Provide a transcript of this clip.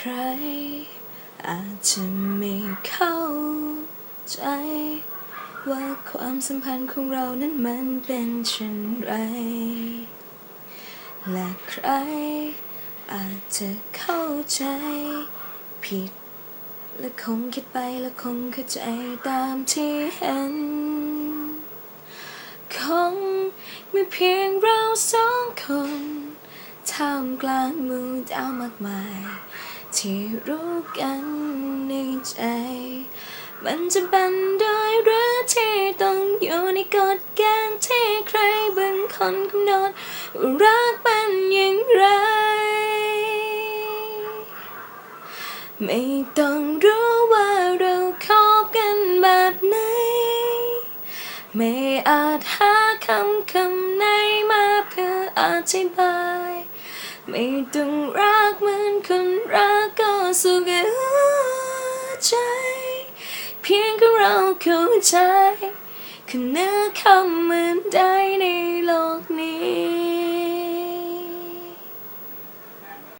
ใคร อาจจะไม่เข้าใจ ว่าความสัมพันธ์ของเรานั้นมันเป็นเช่นไร และใคร อาจจะเข้าใจ ผิด และคงคิดไปและคงเข้าใจตามที่เห็น คงไมีเพียงเราสองคนท่ามกลางมู่ดาวมากมาย ที่รู้กันในใจ มันจะเป็นได้หรือที่ต้องอยู่ในกฎเกณฑ์ที่ใครบางคนกำหนดรักเป็นอย่างไร ไม่ต้องรู้ว่าเราคบกันแบบไหน ไม่อาจหาคำคำไหนมาเพื่ออธิบาย ไม่ต้องรักเหมือนคน กก็สุขหัวใจเพียงแค่เราเ